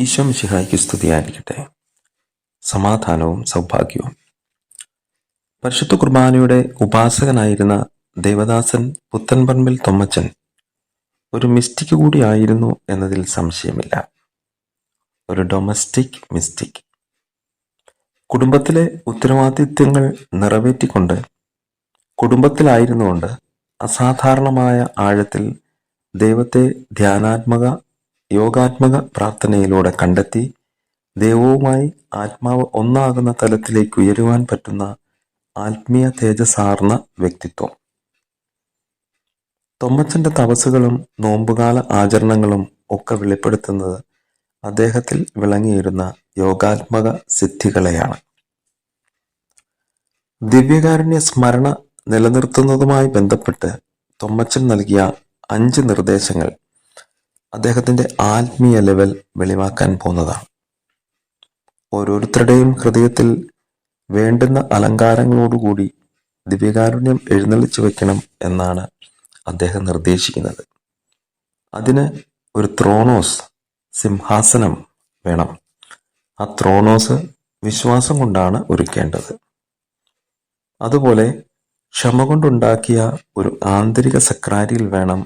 ഈശോ മിശിഹായ്ക്ക് സ്തുതിയായിരിക്കട്ടെ. സമാധാനവും സൗഭാഗ്യവും. പരിശുദ്ധ കുർബാനയുടെ ഉപാസകനായിരുന്ന ദേവദാസൻ പുത്തൻപറമ്പിൽ തൊമ്മച്ചൻ ഒരു മിസ്റ്റിക് കൂടിയായിരുന്നു എന്നതിൽ സംശയമില്ല. ഒരു ഡൊമസ്റ്റിക് മിസ്റ്റിക്. കുടുംബത്തിലെ ഉത്തരവാദിത്വങ്ങൾ നിറവേറ്റിക്കൊണ്ട് കുടുംബത്തിലായിരുന്നുകൊണ്ട് അസാധാരണമായ ആഴത്തിൽ ദൈവത്തെ ധ്യാനാത്മക യോഗാത്മക പ്രാർത്ഥനയിലൂടെ കണ്ടെത്തി ദൈവവുമായി ആത്മാവ് ഒന്നാകുന്ന തലത്തിലേക്ക് ഉയരുവാൻ പറ്റുന്ന ആത്മീയ തേജസാർന്ന വ്യക്തിത്വം. തൊമ്മച്ചന്റെ തപസ്സുകളും നോമ്പുകാല ആചരണങ്ങളും ഒക്കെ വെളിപ്പെടുത്തുന്നത് അദ്ദേഹത്തിൽ വിളങ്ങിയിരുന്ന യോഗാത്മക സിദ്ധികളെയാണ്. ദിവ്യകാരുണ്യ സ്മരണ നിലനിർത്തുന്നതുമായി ബന്ധപ്പെട്ട് തൊമ്മച്ചൻ നൽകിയ അഞ്ച് നിർദ്ദേശങ്ങൾ അദ്ദേഹത്തിന്റെ ആത്മീയ ലെവൽ വെളിവാക്കാൻ പോകുന്നതാണ്. ഓരോരുത്തരുടെയും ഹൃദയത്തിൽ വേണ്ടുന്ന അലങ്കാരങ്ങളോടുകൂടി ദിവ്യകാരുണ്യം എഴുന്നള്ളിച്ചു വെക്കണം എന്നാണ് അദ്ദേഹം നിർദ്ദേശിക്കുന്നത്. അതിന് ഒരു ത്രോണോസ് സിംഹാസനം വേണം. ആ ത്രോണോസ് വിശ്വാസം കൊണ്ടാണ് ഒരുക്കേണ്ടത്. അതുപോലെ ക്ഷമ കൊണ്ടുണ്ടാക്കിയ ഒരു ആന്തരിക സക്രാരിയിൽ വേണം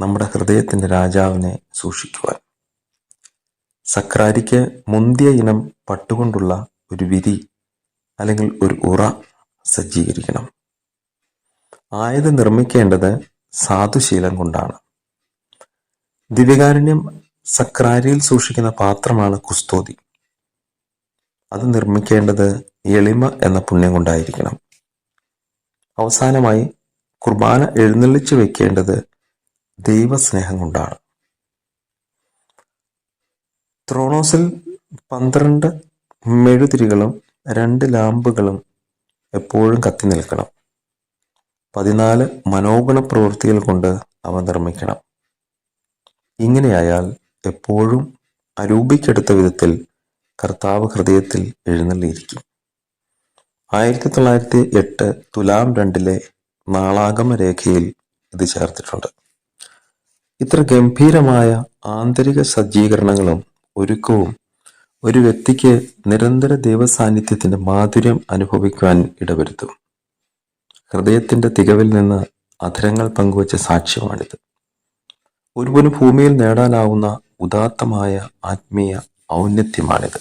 നമ്മുടെ ഹൃദയത്തിന്റെ രാജാവിനെ സൂക്ഷിക്കുവാൻ. സക്രാരിക്ക് മുന്തിയ ഇനം പട്ടുകൊണ്ടുള്ള ഒരു വിരി അല്ലെങ്കിൽ ഒരു ഉറ സജ്ജീകരിക്കണം. ആയത് നിർമ്മിക്കേണ്ടത് സാധുശീലം കൊണ്ടാണ്. ദിവ്യകാരുണ്യം സക്രാരിയിൽ സൂക്ഷിക്കുന്ന പാത്രമാണ് കുസ്തോതി. അത് നിർമ്മിക്കേണ്ടത് എളിമ എന്ന പുണ്യം കൊണ്ടായിരിക്കണം. അവസാനമായി കുർബാന എഴുന്നള്ളിച്ചു വെക്കേണ്ടത് ദൈവസ്നേഹം കൊണ്ടാണ്. ത്രോണോസിൽ പന്ത്രണ്ട് മെഴുതിരികളും രണ്ട് ലാമ്പുകളും എപ്പോഴും കത്തി നിൽക്കണം. പതിനാല് മനോഗുണ പ്രവൃത്തികൾ കൊണ്ട് അവ നിർമ്മിക്കണം. ഇങ്ങനെയായാൽ എപ്പോഴും അരൂപിക്കെടുത്ത വിധത്തിൽ കർത്താവ് ഹൃദയത്തിൽ എഴുന്നള്ളിയിരിക്കും. ആയിരത്തി തൊള്ളായിരത്തി എട്ട് തുലാം രണ്ടിലെ നാളാഗമ രേഖയിൽ ഇത് ചേർത്തിട്ടുണ്ട്. ഇത്ര ഗംഭീരമായ ആന്തരിക സജ്ജീകരണങ്ങളും ഒരുക്കവും ഒരു വ്യക്തിക്ക് നിരന്തര ദൈവസാന്നിധ്യത്തിന്റെ മാധുര്യം അനുഭവിക്കുവാൻ ഇടവരുത്തും. ഹൃദയത്തിന്റെ തികവിൽ നിന്ന് അധരങ്ങൾ പങ്കുവച്ച സാക്ഷ്യമാണിത്. ഒരുവന് ഭൂമിയിൽ നേടാനാവുന്ന ഉദാത്തമായ ആത്മീയ ഔന്നത്യമാണിത്.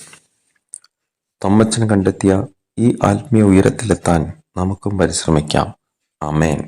തൊമ്മച്ചൻ കണ്ടെത്തിയ ഈ ആത്മീയ ഉയരത്തിലെത്താൻ നമുക്കും പരിശ്രമിക്കാം. അമേൻ